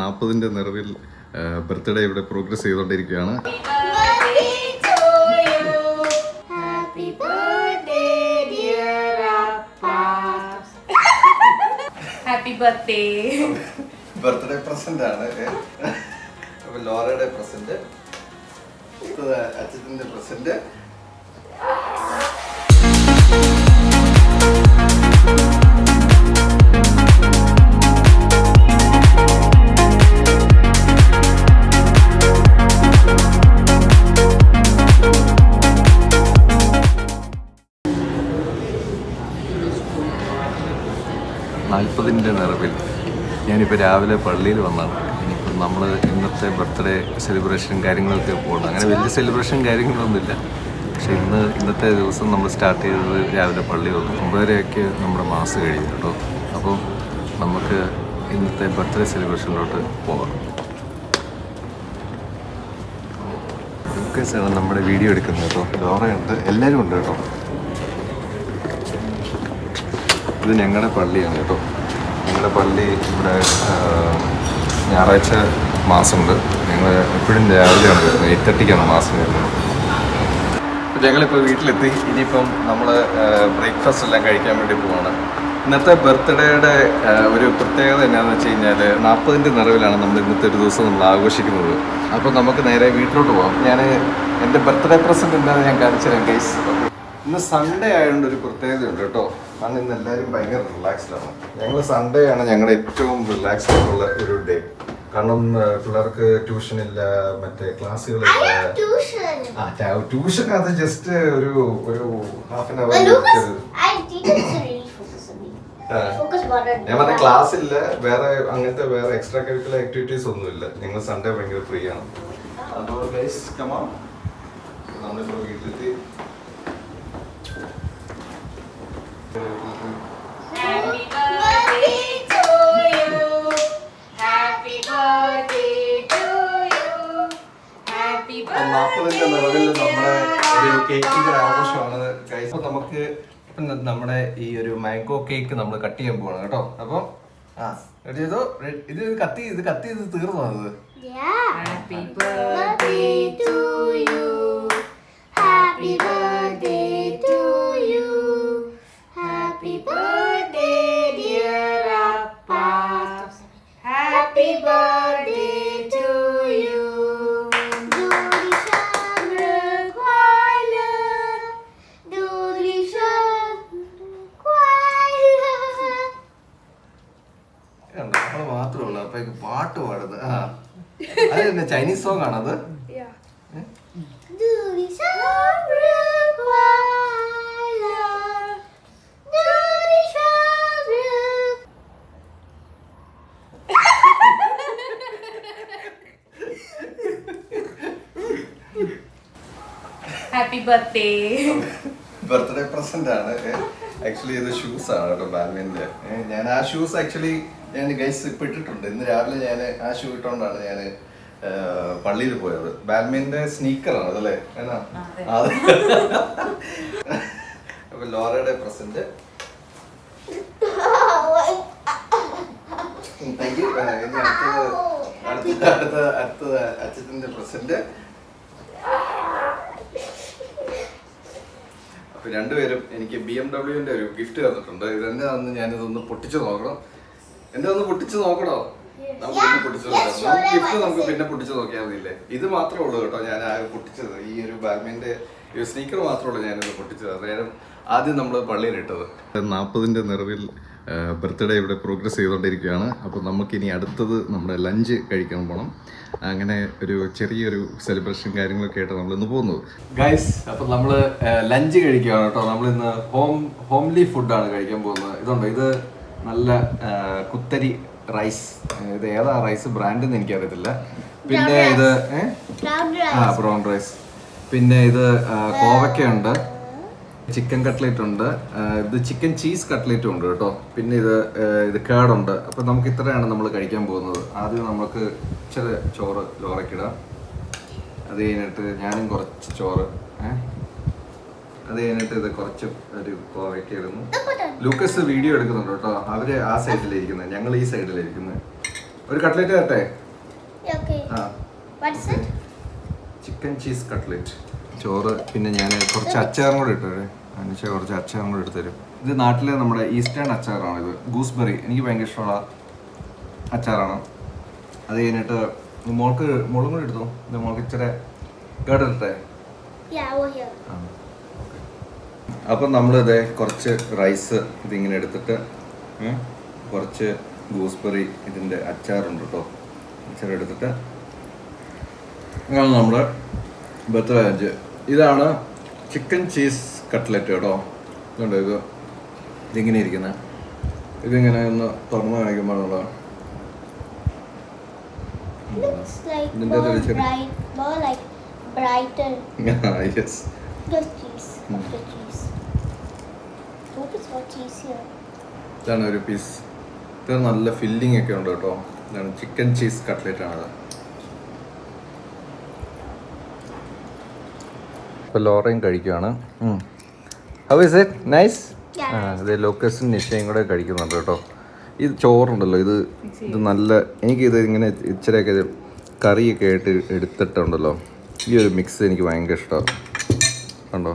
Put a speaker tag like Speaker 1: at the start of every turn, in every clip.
Speaker 1: നാൽപ്പതിന്റെ നിറവിൽ ബർത്ത്ഡേ ഇവിടെ പ്രോഗ്രസ് ചെയ്തുകൊണ്ടിരിക്കുകയാണ്.
Speaker 2: Happy birthday, dear Appa.
Speaker 3: Happy birthday
Speaker 1: birthday present ആണ്. ലോറയുടെ പ്രസന്റ് അച്ഛന്റെ പ്രസന്റ് ഞാനിപ്പോൾ രാവിലെ പള്ളിയിൽ വന്നാണ് ഇനിയിപ്പോൾ നമ്മൾ ഇന്നത്തെ ബർത്ത്ഡേ സെലിബ്രേഷൻ കാര്യങ്ങളൊക്കെ പോകണം. അങ്ങനെ വലിയ സെലിബ്രേഷൻ കാര്യങ്ങളൊന്നുമില്ല. പക്ഷെ ഇന്ന് ഇന്നത്തെ ദിവസം നമ്മൾ സ്റ്റാർട്ട് ചെയ്തത് രാവിലെ പള്ളി വന്നു. ഒമ്പതരയൊക്കെ നമ്മുടെ മാസ് കഴിയും കേട്ടോ. അപ്പോൾ നമുക്ക് ഇന്നത്തെ ബർത്ത്ഡേ സെലിബ്രേഷനിലോട്ട് പോകാം. സാർ നമ്മുടെ വീഡിയോ എടുക്കുന്നത് കേട്ടോ. ഡോറയുണ്ട് എല്ലാവരും ഉണ്ട് കേട്ടോ. ഇത് ഞങ്ങളുടെ പള്ളിയാണ് കേട്ടോ. ഞങ്ങളുടെ പള്ളി ഇവിടെ ഞായറാഴ്ച മാസമുണ്ട്. ഞങ്ങൾ എപ്പോഴും രാവിലെയാണ് വരുന്നത്. എയ്റ്റ് തേർട്ടിക്കാണ് മാസം വരുന്നത്. ഞങ്ങളിപ്പോൾ വീട്ടിലെത്തി. ഇനിയിപ്പം നമ്മൾ ബ്രേക്ക്ഫാസ്റ്റ് എല്ലാം കഴിക്കാൻ വേണ്ടി പോവാണ്. ഇന്നത്തെ ബർത്ത്ഡേയുടെ ഒരു പ്രത്യേകത എന്നാന്ന് വെച്ച് കഴിഞ്ഞാൽ നാൽപ്പതിന്റെ നിറവിലാണ് നമ്മൾ ഇന്നത്തെ ഒരു ദിവസം നമ്മൾ ആഘോഷിക്കുന്നത്. അപ്പോൾ നമുക്ക് നേരെ വീട്ടിലോട്ട് പോകാം ഞാൻ എന്റെ ബർത്ത്ഡേ പ്രസന്റ് എന്താണെന്ന് ഞാൻ കാണിച്ചു തരാം ഗൈസ് ഇന്ന് സൺഡേ ആയതുകൊണ്ട് ഒരു പ്രത്യേകതയുണ്ട് കേട്ടോ. കാരണം ഇന്ന് എല്ലാവരും ഭയങ്കര റിലാക്സ്ഡാണ് ആണ്. ഞങ്ങൾ സൺഡേ ആണ് ഞങ്ങളുടെ ഏറ്റവും റിലാക്സ്ഡ് ആയിട്ടുള്ള ഒരു ഡേ കാരണം പിള്ളേർക്ക് ട്യൂഷൻ ഇല്ല മറ്റേ ക്ലാസ്സുകളില്ല ആ ട്യൂഷൻ അത് ജസ്റ്റ് ഒരു ഒരു ഹാഫ് ആൻ അവർ ഞാൻ പറഞ്ഞ ക്ലാസ് ഇല്ല വേറെ അങ്ങനത്തെ വേറെ എക്സ്ട്രാ കരിക്കുലർ ആക്ടിവിറ്റീസ് ഒന്നും ഇല്ല. ഞങ്ങൾ സൺഡേ ഭയങ്കര ഫ്രീ ആണ്. അപ്പോൾ ഗൈസ് കമാ നമ്മളിപ്പോൾ വീട്ടിലെത്തി
Speaker 3: happy birthday to you happy birthday to you happy
Speaker 1: നിറവിൽ നമ്മുടെ ഒരു കേക്കിന്റെ ആഘോഷമാണ് ഗൈസ് അപ്പോൾ നമുക്ക് നമ്മുടെ ഈ ഒരു മാംഗോ കേക്ക് നമ്മൾ കട്ട് ചെയ്യാൻ പോവാണ് കേട്ടോ. അപ്പോൾ ആ റെഡി ചെയ്തോ? ഇത് കത്തി ഇത് കത്തി ഇത് തീർന്നോ അത്.
Speaker 3: Happy
Speaker 2: Birthday to you. Happy birthday.
Speaker 1: പാട്ട് പാടുന്നത്. ആ. അത് തന്നെ ചൈനീസ് സോങ് ആണത്
Speaker 3: ഹാപ്പി ബർത്ത്ഡേ
Speaker 1: ബർത്ത്ഡേ പ്രസന്റ് ആണ്. ആക്ച്വലി ഇത് ഷൂസ് ആണ് കേട്ടോ ബാഡ്മിന്റെ ഞാൻ ആ ഷൂസ് ആക്ച്വലി ഞാൻ ഗൈസ് ഇപ്പൊ ഇട്ടിട്ടുണ്ട്. ഇന്ന് രാവിലെ ഞാൻ ആ ഷൂ ഇട്ടുകൊണ്ടാണ് ഞാൻ പള്ളിയിൽ പോയത്. ബാൽമിന്റെ സ്നീക്കർ ആണ് അതല്ലേ? എന്നാ
Speaker 3: അതെ.
Speaker 1: അതെ. അപ്പൊ ലോറയുടെ പ്രസന്റ് അടുത്തത് അടുത്ത അടുത്ത അടുത്തത് അച്ഛന്റെ പ്രസന്റ് അപ്പൊ രണ്ടുപേരും എനിക്ക് ബി എം ഡബ്ല്യുവിന്റെ ഒരു ഗിഫ്റ്റ് തന്നിട്ടുണ്ട്. ഇതെന്താന്ന് ഞാനിതൊന്ന് പൊട്ടിച്ചു നോക്കണം. എന്നെ ഒന്ന് പൊട്ടിച്ചു നോക്കണോ നമുക്ക് പിന്നെ പൊട്ടിച്ചു നോക്കാം. ഗിഫ്റ്റ് നമുക്ക് പിന്നെ പൊട്ടിച്ചു നോക്കിയാൽ മതിയില്ലേ? ഇത് മാത്രമേ ഉള്ളൂ കേട്ടോ ഞാൻ ആ പൊട്ടിച്ചത്. ഈ ഒരു ബാഗ്മിന്റെ ഈ സ്നീക്കർ മാത്രമേ ഉള്ളൂ ഞാനിത് പൊട്ടിച്ചത്. അന്നേരം ആദ്യം നമ്മൾ പള്ളിയിലിട്ടത്. നാൽപ്പതിന്റെ നിറവിൽ ബർത്ത്ഡേ ഇവിടെ പ്രോഗ്രസ് ചെയ്തുകൊണ്ടിരിക്കുകയാണ് അപ്പോൾ നമുക്കിനി അടുത്തത് നമ്മുടെ ലഞ്ച് കഴിക്കാൻ പോകണം അങ്ങനെ ഒരു ചെറിയൊരു സെലിബ്രേഷൻ കാര്യങ്ങളൊക്കെ ആയിട്ട് നമ്മൾ ഇന്ന് പോകുന്നത് ഗൈസ് അപ്പോൾ നമ്മൾ ലഞ്ച് കഴിക്കുകയാണ് കേട്ടോ. നമ്മൾ ഇന്ന് ഹോം ഹോംലി ഫുഡാണ് കഴിക്കാൻ പോകുന്നത്. ഇതുണ്ടോ? ഇത് നല്ല കുത്തരി റൈസ് ഇത് ഏതാ റൈസ് ബ്രാൻഡ് എന്ന് എനിക്കറിയത്തില്ല. പിന്നെ ഇത് ആ ബ്രൗൺ റൈസ് പിന്നെ ഇത് കോവക്കയുണ്ട് കോവയ്ക്കയുണ്ട് ചിക്കൻ കട്ട്ലേറ്റ് ഉണ്ട്. ഇത് ചിക്കൻ ചീസ് കട്ട്ലേറ്റും ഉണ്ട് കേട്ടോ. പിന്നെ ഇത് ഇത് കേടുണ്ട്. അപ്പൊ നമുക്ക് ഇത്രയാണ് നമ്മൾ കഴിക്കാൻ പോകുന്നത്. ആദ്യം നമുക്ക് ഇച്ചിരി ചോറ് ചോറക്കിടാം അത് കഴിഞ്ഞിട്ട് ഞാനും കുറച്ച് ചോറ് അത് കഴിഞ്ഞിട്ട് ഇത് കുറച്ച് ഒരു കോവയ്ക്ക ഇടുന്നു. ലൂക്കസ് വീഡിയോ എടുക്കുന്നുണ്ട് കേട്ടോ. അവർ ആ സൈഡിലിരിക്കുന്നത് ഞങ്ങൾ ഈ സൈഡിലിരിക്കുന്നത് ഒരു കട്ട്ലറ്റ് തരട്ടെ? Chicken cheese cutlet. ചോറ് പിന്നെ ഞാൻ കുറച്ച് അച്ചാറും കൂടെ ഇട്ടു അനുഷ കുറച്ച് അച്ചാറും കൂടെ എടുത്തു തരും ഇത് നാട്ടിലെ നമ്മുടെ ഈസ്റ്റേൺ അച്ചാറാണ് ഇത്. ഗൂസ്ബെറി. എനിക്ക് ഭയങ്കര ഇഷ്ടമുള്ള അച്ചാറാണ്. അത് കഴിഞ്ഞിട്ട് മോൾക്ക് മോളും കൂടി എടുത്തു? ഇത് മോൾക്ക് ഇച്ചിരി
Speaker 2: കേട്ടെ.
Speaker 1: അപ്പം നമ്മളിത് കുറച്ച് റൈസ് ഇതിങ്ങനെ എടുത്തിട്ട് കുറച്ച് ഗൂസ്ബെറി ഇതിന്റെ അച്ചാറുണ്ട് കേട്ടോ. അച്ചാർ എടുത്തിട്ട് അങ്ങനെ നമ്മൾ ബർത്ത്ഡേ ഇതാണ് ചിക്കൻ ചീസ് കട്ട്ലറ്റ് കേട്ടോ. ഇതുണ്ട് ഇത്? ഇതിങ്ങനെ ഇരിക്കുന്നത് ഇതിങ്ങനെ ഒന്ന് തുറന്ന് കാണിക്കുമ്പോഴുള്ള
Speaker 2: ഇതിന്റെ
Speaker 1: ഒരു ചെറിയ-. Yes
Speaker 2: here.
Speaker 1: ഇതാണ് ഒരു പീസ് ഇത് നല്ല ഫില്ലിംഗ് ഒക്കെ ഉണ്ട് കേട്ടോ. ഇതാണ് ചിക്കൻ ചീസ് കട്ട്ലറ്റ് ആണത്. ഇപ്പോൾ ലോറയും കഴിക്കുകയാണ് ഹൗ ഇസ് ഇറ്റ് നൈസ് ഇത് ലോക്കസും നിഷയും കൂടെ കഴിക്കുന്നുണ്ട് കേട്ടോ. ഇത് ചോറുണ്ടല്ലോ ഇത് ഇത് നല്ല എനിക്കിത് ഇങ്ങനെ ഇച്ചിരിയൊക്കെ കറിയൊക്കെ ആയിട്ട് എടുത്തിട്ടുണ്ടല്ലോ. ഈ ഒരു മിക്സ് എനിക്ക് ഭയങ്കര ഇഷ്ടമാണ് കണ്ടോ.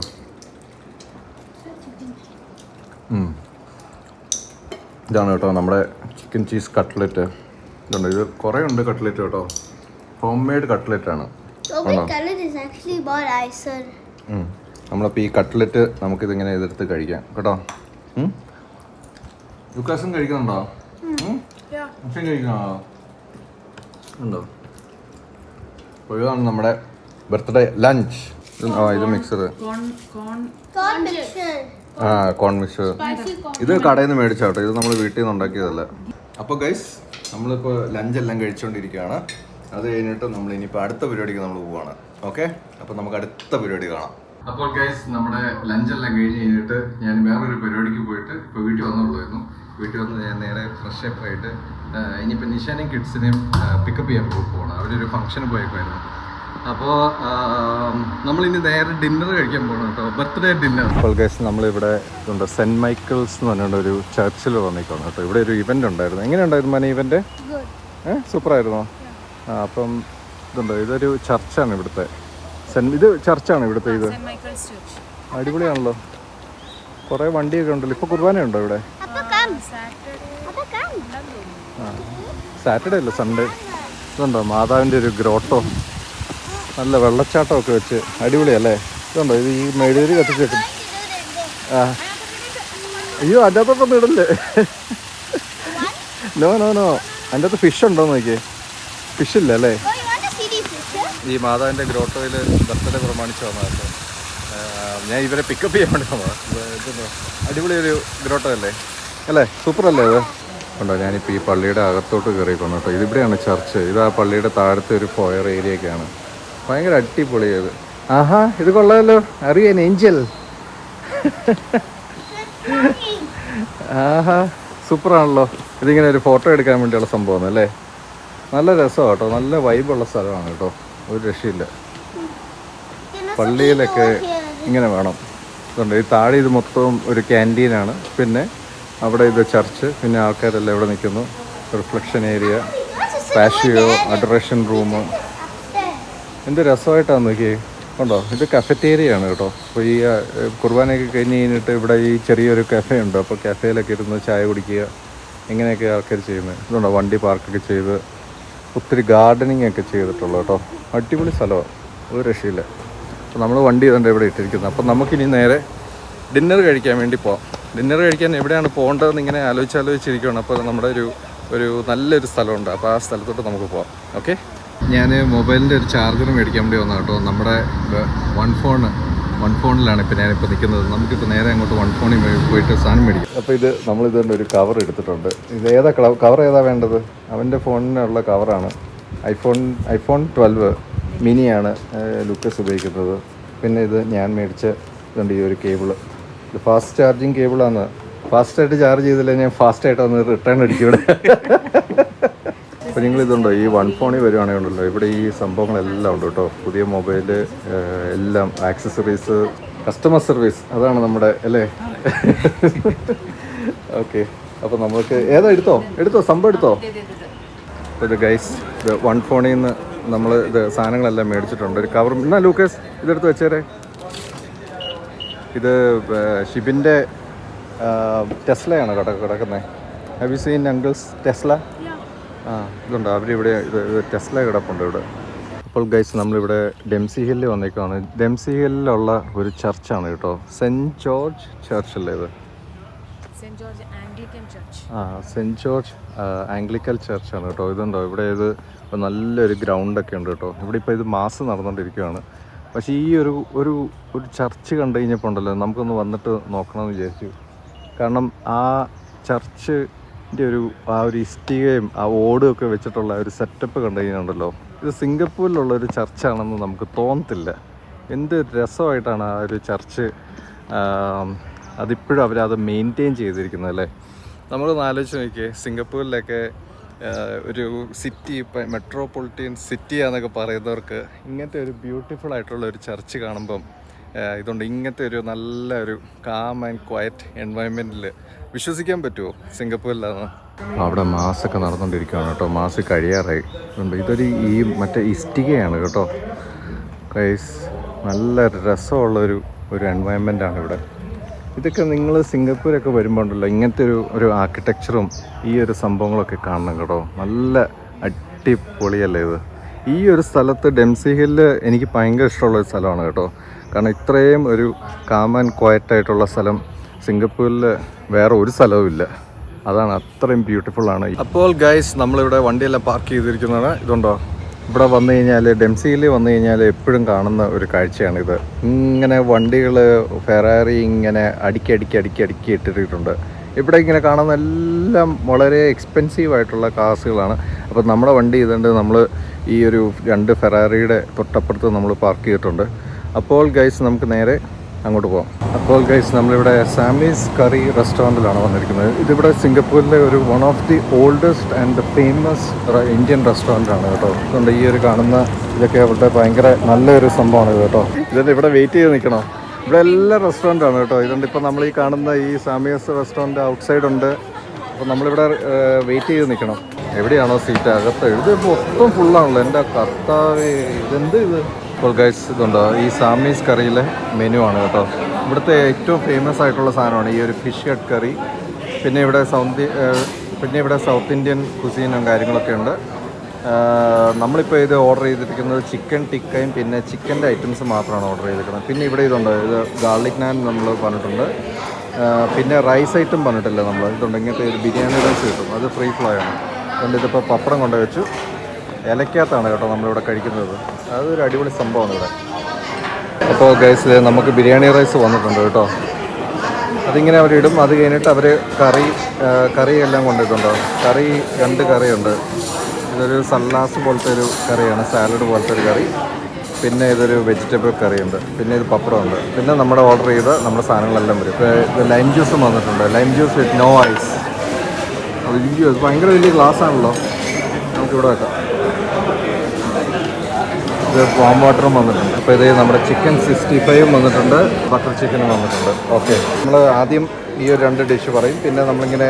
Speaker 1: ഇതാണ് കേട്ടോ നമ്മുടെ ചിക്കൻ ചീസ് കട്ട്ലറ്റ് ഇതുണ്ട് ഇത് കുറേ ഉണ്ട് കട്ട്ലറ്റ് കേട്ടോ. ഹോം മെയ്ഡ് കട്ട്ലറ്റ് ആണ്
Speaker 2: Oh,
Speaker 1: നമ്മളിപ്പോൾ ഈ കട്ട്ലറ്റ് നമുക്കിതിങ്ങനെ എതിർത്ത് കഴിക്കാം. കേട്ടോ? ലുക്കാസും കഴിക്കുന്നുണ്ടോ? അച്ഛൻ കഴിക്കണോ ഉണ്ടോ? ഒഴിവാണ് ഇതാണ് നമ്മുടെ ബർത്ത്ഡേ ലഞ്ച്. ആ ഇത് മിക്സർ ആ കോൺ മിക്സർ ഇത് കടയിൽ നിന്ന് മേടിച്ചാട്ടോ ഇത് നമ്മൾ വീട്ടിൽ നിന്ന് ഉണ്ടാക്കിയതല്ല. അപ്പോൾ ഗൈസ് നമ്മളിപ്പോൾ ലഞ്ച് എല്ലാം കഴിച്ചുകൊണ്ടിരിക്കുകയാണ് അത് കഴിഞ്ഞിട്ട് നമ്മൾ ഇനിയിപ്പോൾ അടുത്ത പരിപാടിക്ക് നമ്മൾ പോവുകയാണ് ഓക്കെ അപ്പോൾ നമുക്ക് അടുത്ത പരിപാടി കാണാം. അപ്പോൾ ഗൈസ് നമ്മുടെ ലഞ്ചെല്ലാം കഴിഞ്ഞ് കഴിഞ്ഞിട്ട് ഞാൻ വേറൊരു പരിപാടിക്ക് പോയിട്ട് ഇപ്പോൾ വീട്ടിൽ വന്നുള്ളായിരുന്നു വീട്ടിൽ വന്ന് ഞാൻ നേരെ ഫ്രഷ് അപ്പ് ആയിട്ട് ഇനിയിപ്പോൾ നിഷാനെയും കിഡ്സിനെയും പിക്കപ്പ് ചെയ്യാൻ പോകണം അവരൊരു ഫംഗ്ഷന് പോയേക്കുമായിരുന്നു അപ്പോൾ നമ്മളിനി നേരെ ഡിന്നർ കഴിക്കാൻ പോകണം കേട്ടോ. ബർത്ത്ഡേ ഡിന്നർ അപ്പോൾ ഗൈസ് നമ്മളിവിടെ ഉണ്ട് സെന്റ് മൈക്കിൾസ് എന്ന് പറഞ്ഞുകൊണ്ട് ഒരു ചർച്ചിൽ വന്നിരിക്കണം കേട്ടോ. ഇവിടെ ഒരു ഇവന്റ് ഉണ്ടായിരുന്നു. എങ്ങനെ ഉണ്ടായിരുന്നു മന
Speaker 2: ഇവന്റ്.
Speaker 1: ഏഹ് സൂപ്പറായിരുന്നോ ആ അപ്പം ഇതുണ്ടോ ഇതൊരു ചർച്ചാണ് ഇവിടുത്തെ. സെൻ ഇത് ചർച്ചാണ് ഇവിടുത്തെ ഇത്. അടിപൊളിയാണല്ലോ. കുറേ വണ്ടിയൊക്കെ ഉണ്ടല്ലോ. ഇപ്പോൾ കുർബാന ഉണ്ടോ ഇവിടെ? സാറ്റർഡേ അല്ല? സൺഡേ ഇതുണ്ടോ മാതാവിന്റെ ഒരു ഗ്രോട്ടോ? നല്ല വെള്ളച്ചാട്ടമൊക്കെ വെച്ച്. അടിപൊളിയല്ലേ? ഇതുണ്ടോ? ഇത് ഈ മെഴുകരി കത്തിച്ച് വെക്കും ആ. അയ്യോ അതിന്റെ അകത്തൊന്നും ഇടല്ലേ നോ നോ നോ അതിന്റെ അകത്ത് ഫിഷ് ഉണ്ടോ നോക്കിയേ. ഫിഷ് ഇല്ല അല്ലേ ഈ മാതാവിന്റെ ഗ്രോട്ടോയിൽ ബർത്ത്ഡേ പ്രമാണിച്ച് വന്നതാണ് ഞാൻ ഇവരെ പിക്കപ്പ് ചെയ്യാൻ വേണ്ടി വന്നതാണ് അടിപൊളിയൊരു ഗ്രോട്ടോ അല്ലേ? അല്ലേ? സൂപ്പർ അല്ലേ അത്? ഉണ്ടോ ഞാനിപ്പോൾ ഈ പള്ളിയുടെ അകത്തോട്ട് കയറിക്കൊണ്ട് കേട്ടോ. ഇതിവിടെയാണ് ചർച്ച്. ഇത് ആ പള്ളിയുടെ താഴത്തെ ഒരു ഫോയർ ഏരിയ ഒക്കെയാണ്. ഭയങ്കര അടിപൊളിയത് ആഹാ ഇത് കൊള്ളാമല്ലോ അറിയാൻ ഏഞ്ചൽ ആഹാ സൂപ്പറാണല്ലോ ഇതിങ്ങനെ ഒരു ഫോട്ടോ എടുക്കാൻ വേണ്ടിയുള്ള സംഭവം അല്ലേ? നല്ല രസമാണ് കേട്ടോ. നല്ല വൈബുള്ള സ്ഥലമാണ് കേട്ടോ. ഒരു രക്ഷയില്ല. പള്ളിയിലൊക്കെ. ഇങ്ങനെ വേണം. അതുകൊണ്ട് ഈ താഴെ ഇത് മൊത്തം ഒരു ക്യാന്റീനാണ് പിന്നെ അവിടെ ഇത് ചർച്ച്. പിന്നെ ആൾക്കാരെല്ലാം ഇവിടെ നിൽക്കുന്നു. Reflection area patio adoration room. എന്ത് രസമായിട്ടാണ് നോക്കിയേ. ഉണ്ടോ? ഇത് കഫറ്റേരിയ ആണ് കേട്ടോ. അപ്പോൾ ഈ കുർബാനയൊക്കെ കഴിഞ്ഞ് കഴിഞ്ഞിട്ട് ഇവിടെ ഈ ചെറിയൊരു കഫേ ഉണ്ട്. അപ്പോൾ കഫേയിലൊക്കെ ഇരുന്ന് ചായ കുടിക്കുക. ഇങ്ങനെയൊക്കെ ആൾക്കാർ ചെയ്യുന്നത്. ഇതുണ്ടോ? വണ്ടി പാർക്കൊക്കെ ചെയ്ത് ഒത്തിരി ഗാർഡനിങ് ഒക്കെ ചെയ്തിട്ടുള്ളൂ കേട്ടോ. അടിപൊളി സ്ഥലമാണ് ഒരു രക്ഷയില്ല. അപ്പോൾ നമ്മൾ വണ്ടി ഇതുണ്ട് ഇവിടെ ഇട്ടിരിക്കുന്നത്. അപ്പോൾ നമുക്കിനി നേരെ ഡിന്നർ കഴിക്കാൻ വേണ്ടി പോവാം. ഡിന്നർ കഴിക്കാൻ എവിടെയാണ് പോകേണ്ടതെന്ന് ഇങ്ങനെ ആലോചിച്ചാലോചിച്ചിരിക്കുകയാണ് അപ്പോൾ നമ്മുടെ ഒരു ഒരു നല്ലൊരു സ്ഥലമുണ്ട്. അപ്പോൾ ആ സ്ഥലത്തോട്ട് നമുക്ക് പോവാം. ഓക്കെ ഞാൻ മൊബൈലിന്റെ ഒരു ചാർജർ മേടിക്കാൻ വേണ്ടി വന്ന കേട്ടോ. നമ്മുടെ വൺ ഫോൺ വൺ ഫോണിലാണ് ഇപ്പോൾ ഞാനിപ്പോൾ നിൽക്കുന്നത്. നമുക്കിപ്പോൾ നേരെ അങ്ങോട്ട് വൺ ഫോണിൽ പോയിട്ട് സാധനം മേടിക്കും. അപ്പോൾ ഇത് നമ്മൾ ഇതുകൊണ്ട് ഒരു കവർ എടുത്തിട്ടുണ്ട്. ഇത് ഏതാ കവർ ഏതാ വേണ്ടത്? അവന്റെ ഫോണിനുള്ള കവറാണ് ഐഫോൺ ഐഫോൺ ട്വൽവ് മിനിയാണ് ലുക്കസ് ഉപയോഗിക്കുന്നത്. പിന്നെ ഇത് ഞാൻ മേടിച്ച ഇതുണ്ട് ഈ ഒരു കേബിൾ ഇത് ഫാസ്റ്റ് ചാർജിങ് കേബിളാണ് ഫാസ്റ്റായിട്ട് ചാർജ് ചെയ്തില്ല ഞാൻ ഫാസ്റ്റായിട്ട് ഒന്ന് റിട്ടേൺ അടിക്കൂടെ അപ്പോൾ നിങ്ങൾ ഇതുണ്ടോ ഈ വൺ ഫോണിൽ വരുവാണെങ്കിൽ ഉണ്ടല്ലോ. ഇവിടെ ഈ സംഭവങ്ങളെല്ലാം ഉണ്ട് കേട്ടോ. പുതിയ മൊബൈൽ എല്ലാം ആക്സസറീസ് കസ്റ്റമർ സർവീസ് അതാണ് നമ്മുടെ അല്ലേ? ഓക്കെ അപ്പോൾ നമുക്ക് ഏതാ എടുത്തോ? എടുത്തോ? സംഭവം എടുത്തോ? ഇത് ഗൈസ് ഇത് വൺ ഫോണിൽ നിന്ന് നമ്മൾ ഇത് സാധനങ്ങളെല്ലാം മേടിച്ചിട്ടുണ്ട്. ഒരു കവർ എന്നാ ലൂക്കേസ് ഇതെടുത്ത് വെച്ചേരെ. ഇത് ഷിബിന്റെ ടെസ്ലയാണ് കിട കിടക്കുന്നത് have you seen uncle's Tesla ആ ഇതുണ്ട്. അവരിവിടെ ഇത് ടെസ്ല കിടപ്പുണ്ട് ഇവിടെ. അപ്പോൾ ഗൈസ് നമ്മളിവിടെ ഡെംസി ഹില്ലിൽ വന്നേക്കുവാണ് ഡെംസി ഹില്ലിലുള്ള ഒരു ചർച്ചാണ് കേട്ടോ. സെന്റ് ജോർജ് ചർച്ച് അല്ലേ ഇത്?
Speaker 3: ചർച്ച്.
Speaker 1: ആ സെന്റ് ജോർജ് ആംഗ്ലിക്കൽ ചർച്ചാണ് കേട്ടോ. ഇതുണ്ടോ. ഇവിടെ ഇത് നല്ലൊരു ഗ്രൗണ്ടൊക്കെ ഉണ്ട് കേട്ടോ. ഇവിടെ ഇപ്പോൾ ഇത് മാസ് നടന്നുകൊണ്ടിരിക്കുകയാണ് പക്ഷേ ഈ ഒരു ഒരു ഒരു ചർച്ച് കണ്ടു കഴിഞ്ഞപ്പോൾ ഉണ്ടല്ലോ നമുക്കൊന്ന് വന്നിട്ട് നോക്കണമെന്ന് വിചാരിച്ചു. കാരണം ആ ചർച്ചിന്റെ ഒരു ആ ഒരു ഇഷ്ടികയും ആ ഓടും ഒക്കെ വെച്ചിട്ടുള്ള ഒരു സെറ്റപ്പ് കണ്ടു കഴിഞ്ഞാൽ ഇത് സിംഗപ്പൂരിലുള്ള ഒരു ചർച്ചാണെന്ന് നമുക്ക് തോന്നത്തില്ല. എന്ത് രസമായിട്ടാണ് ആ ഒരു ചർച്ച് അതിപ്പോഴും അവരത് മെയിന്റെയിൻ ചെയ്തിരിക്കുന്നത് അല്ലേ? നമ്മളൊന്ന് ആലോചിച്ച് നോക്കിയേ സിംഗപ്പൂരിലൊക്കെ ഒരു സിറ്റി ഇപ്പം സിറ്റി സിറ്റിയാന്നൊക്കെ പറയുന്നവർക്ക് ഇങ്ങനത്തെ ഒരു ബ്യൂട്ടിഫുൾ ആയിട്ടുള്ള ഒരു ചർച്ച് കാണുമ്പം ഇതുകൊണ്ട് ഇങ്ങനത്തെ ഒരു നല്ല ഒരു കാം ആൻഡ് ക്വയറ്റ് എൻവയൺമെന്റിൽ വിശ്വസിക്കാൻ പറ്റുമോ സിംഗപ്പൂരിലാണ് അവിടെ മാസൊക്കെ നടന്നുകൊണ്ടിരിക്കുകയാണ് കേട്ടോ. മാസ് കഴിയാറായി. ഇതൊരു ഈ മറ്റേ ഇസ്റ്റികയാണ് കേട്ടോ. കൈസ് നല്ല രസമുള്ളൊരു ഒരു എൻവയൺമെന്റ് ആണ് ഇവിടെ. ഇതൊക്കെ നിങ്ങൾ സിംഗപ്പൂരൊക്കെ വരുമ്പോൾ ഉണ്ടല്ലോ ഇങ്ങനത്തെ ഒരു ഒരു ആർക്കിടെക്ചറും ഈ ഒരു സംഭവങ്ങളൊക്കെ കാണണം കേട്ടോ. നല്ല അടിപൊളിയല്ലേ ഇത്? ഈ ഒരു സ്ഥലത്ത് ഡെംസി ഹില്ല് എനിക്ക് ഭയങ്കര ഇഷ്ടമുള്ള ഒരു സ്ഥലമാണ് കേട്ടോ. കാരണം ഇത്രയും ഒരു കാമൻ ക്വയറ്റായിട്ടുള്ള സ്ഥലം സിംഗപ്പൂരിൽ വേറെ ഒരു സ്ഥലവും ഇല്ല. അതാണ് അത്രയും ബ്യൂട്ടിഫുൾ ആണ്. അപ്പോൾ ഗൈസ് നമ്മളിവിടെ വണ്ടിയെല്ലാം പാർക്ക് ചെയ്തിരിക്കുന്നതാണ്. ഇതുണ്ടോ? ഇവിടെ വന്നു കഴിഞ്ഞാൽ ഡെംസിയിൽ വന്നു കഴിഞ്ഞാൽ എപ്പോഴും കാണുന്ന ഒരു കാഴ്ചയാണിത്. ഇങ്ങനെ വണ്ടികൾ ഫെറാറി ഇങ്ങനെ അടുക്കി അടുക്കി അടുക്കി അടുക്കി ഇട്ടിട്ടുണ്ട്. ഇവിടെ ഇങ്ങനെ കാണുന്ന എല്ലാം വളരെ എക്സ്പെൻസീവ് ആയിട്ടുള്ള കാസുകളാണ് അപ്പോൾ നമ്മുടെ വണ്ടി ഇതുണ്ട്. നമ്മൾ ഈ ഒരു രണ്ട് ഫെറാറിയുടെ തൊട്ടപ്പുറത്ത് നമ്മൾ പാർക്ക് ചെയ്തിട്ടുണ്ട്. അപ്പോൾ ഗൈസ് നമുക്ക് നേരെ അങ്ങോട്ട് പോകാം അപ്പോൾ ഗൈസ് നമ്മളിവിടെ സാമീസ് കറി റെസ്റ്റോറന്റിലാണ് വന്നിരിക്കുന്നത്. ഇതിവിടെ സിംഗപ്പൂരിലെ ഒരു one of the oldest and famous Indian restaurant ആണ് കേട്ടോ. അതുകൊണ്ട് ഈ ഒരു കാണുന്ന ഇതൊക്കെ ഇവിടെ ഭയങ്കര നല്ലൊരു സംഭവമാണ് കേട്ടോ. ഇതൊക്കെ ഇവിടെ വെയിറ്റ് ചെയ്ത് നിൽക്കണോ? ഇവിടെ എല്ലാ റെസ്റ്റോറന്റാണ് കേട്ടോ. ഇതുകൊണ്ട് ഇപ്പോൾ നമ്മൾ ഈ കാണുന്ന ഈ സാമീസ് റെസ്റ്റോറന്റ് ഔട്ട്സൈഡ് ഉണ്ട്. അപ്പോൾ നമ്മളിവിടെ വെയിറ്റ് ചെയ്ത് നിൽക്കണം. എവിടെയാണോ സീറ്റ് അകത്ത്. ഇത് മൊത്തം ഫുള്ളാണല്ലോ എന്റെ കർത്താവ് ഇതെന്ത് ഇത്? ഇപ്പോൾ ഗൈസ് ഇതുണ്ടോ? ഈ സാമീസ് കറിയിലെ മെനു ആണ് കേട്ടോ. ഇവിടുത്തെ ഏറ്റവും ഫേമസ് ആയിട്ടുള്ള സാധനമാണ് ഈ ഒരു ഫിഷ് കട്ട് കറി പിന്നെ ഇവിടെ സൗത്ത് പിന്നെ ഇവിടെ സൗത്ത് ഇന്ത്യൻ കുസീനും കാര്യങ്ങളൊക്കെ ഉണ്ട്. നമ്മളിപ്പോൾ ഇത് ഓർഡർ ചെയ്തിരിക്കുന്നത് ചിക്കൻ ടിക്കയും പിന്നെ ചിക്കന്റെ ഐറ്റംസ് മാത്രമാണ് ഓർഡർ ചെയ്തിരിക്കുന്നത്. പിന്നെ ഇവിടെ ഇതുണ്ട്? ഇത് ഗാർലിക് നാൻ നമ്മൾ പറഞ്ഞിട്ടുണ്ട്. പിന്നെ റൈസ് ഐറ്റം പറഞ്ഞിട്ടില്ല നമ്മൾ? ഇതുണ്ട്. ഇങ്ങനത്തെ ഒരു ബിരിയാണി റൈസ് കിട്ടും. അത് ഫ്രീ ഫ്ലൈ ആണ്. അതുകൊണ്ട് ഇതിപ്പോൾ പപ്പടം കൊണ്ട് വെച്ചു. ഇലക്കകത്താണ് കേട്ടോ നമ്മളിവിടെ കഴിക്കുന്നത്. അതൊരു അടിപൊളി സംഭവമാണ് ഇവിടെ. അപ്പോൾ ഗൈസ് നമുക്ക് ബിരിയാണി റൈസ് വന്നിട്ടുണ്ട് കേട്ടോ. അതിങ്ങനെ അവരിടും. അത് കഴിഞ്ഞിട്ട് അവർ കറി കറി എല്ലാം കൊണ്ടിട്ടുണ്ടോ കറി രണ്ട് കറിയുണ്ട്. ഇതൊരു സല്ലാസ് പോലത്തെ ഒരു കറിയാണ് സാലഡ് പോലത്തെ ഒരു കറി. പിന്നെ ഇതൊരു വെജിറ്റബിൾ കറിയുണ്ട്. പിന്നെ ഇത് പപ്പടമുണ്ട്. പിന്നെ നമ്മുടെ ഓർഡർ ചെയ്ത നമ്മുടെ സാധനങ്ങളെല്ലാം വരും. ഇപ്പോൾ ഇത് ലൈം ജ്യൂസും വന്നിട്ടുണ്ട്. Lime juice with no ice അയ്യോ ഭയങ്കര വലിയ ഗ്ലാസ് ആണല്ലോ. നമുക്കിവിടെ വെക്കാം. ഇത് വാം വാട്ടറും വന്നിട്ടുണ്ട്. അപ്പോൾ ഇത് നമ്മുടെ ചിക്കൻ സിക്സ്റ്റി ഫൈവും വന്നിട്ടുണ്ട്. ബട്ടർ ചിക്കനും വന്നിട്ടുണ്ട്. ഓക്കെ നമ്മൾ ആദ്യം ഈ ഒരു രണ്ട് ഡിഷ് പറയും. പിന്നെ നമ്മളിങ്ങനെ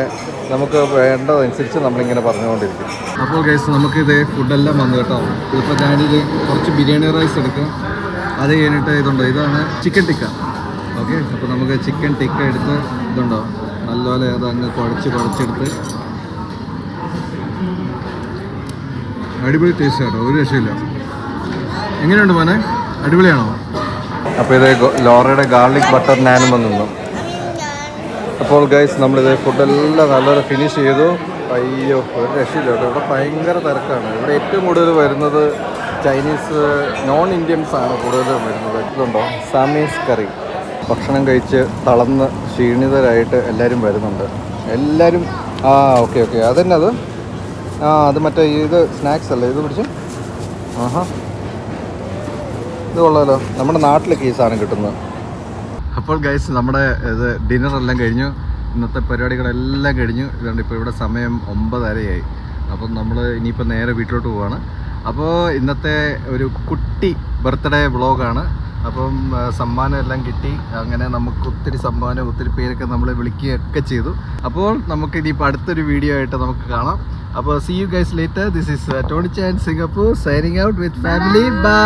Speaker 1: നമുക്ക് വേണ്ടതനുസരിച്ച് നമ്മളിങ്ങനെ പറഞ്ഞുകൊണ്ടിരിക്കും. അപ്പോൾ ഗൈസ് നമുക്കിത് ഫുഡെല്ലാം വന്നു കേട്ടോ. ഇതിപ്പോൾ ഞാനിത് കുറച്ച് ബിരിയാണി റൈസ് എടുക്കും. അത് കഴിഞ്ഞിട്ട് ഇതുണ്ട്? ഇതാണ് ചിക്കൻ ടിക്ക ഓക്കെ അപ്പോൾ നമുക്ക് ചിക്കൻ ടിക്ക എടുത്ത് ഇതുണ്ടോ? നല്ലപോലെ അത് അങ്ങ് കുഴച്ച് കുഴച്ചെടുത്ത് അടിപൊളി ടേസ്റ്റ് കേട്ടോ ഒരു രക്ഷയില്ല. എങ്ങനെയുണ്ട് മോനെ? അടിപൊളിയാണോ? അപ്പോൾ ഇത് ലോറയുടെ ഗാർലിക് ബട്ടർ നാനും വന്നു അപ്പോൾ ഗൈസ് നമ്മളിത് ഫുഡെല്ലാം നല്ലൊരു ഫിനിഷ് ചെയ്തു. അയ്യോ ഒരു രക്ഷയില്ല കേട്ടോ. ഇവിടെ ഭയങ്കര തിരക്കാണ്. ഇവിടെ ഏറ്റവും കൂടുതൽ വരുന്നത് ചൈനീസ് നോൺ ഇന്ത്യൻസ് ആണ് കൂടുതൽ വരുന്നത്. ഇതുണ്ടോ? സാമീസ് കറി ഭക്ഷണം കഴിച്ച് തളർന്ന് ക്ഷീണിതരായിട്ട് എല്ലാവരും വരുന്നുണ്ട്. എല്ലാവരും ആ ഓക്കെ ഓക്കെ അതന്നെ അത്? ആ അത് മറ്റേ ഇത് സ്നാക്സ് അല്ലേ? ഇത് പിടിച്ച് ആഹാ. ഇത് കൊള്ളാലോ. നമ്മുടെ നാട്ടിലൊക്കെ ഈ സാധനം കിട്ടുന്നത്. അപ്പോൾ ഗൈസ് നമ്മുടെ ഇത് ഡിന്നറെല്ലാം കഴിഞ്ഞു. ഇന്നത്തെ പരിപാടികളെല്ലാം കഴിഞ്ഞു. ഇതുകൊണ്ട് ഇപ്പോൾ ഇവിടെ സമയം ഒമ്പതരയായി. അപ്പം നമ്മൾ ഇനിയിപ്പോൾ നേരെ വീട്ടിലോട്ട് പോവാണ്. അപ്പോൾ ഇന്നത്തെ ഒരു കുട്ടി ബർത്ത്ഡേ വ്ളോഗാണ് അപ്പം സമ്മാനം എല്ലാം കിട്ടി. അങ്ങനെ നമുക്ക് ഒത്തിരി സമ്മാനം ഒത്തിരി പേരൊക്കെ നമ്മൾ വിളിക്കുകയൊക്കെ ചെയ്തു. അപ്പോൾ നമുക്ക് ഇനിയിപ്പോൾ അടുത്തൊരു വീഡിയോ ആയിട്ട് നമുക്ക് കാണാം. അപ്പോൾ see you guys later this is Tony Chan Singapore signing out with family bye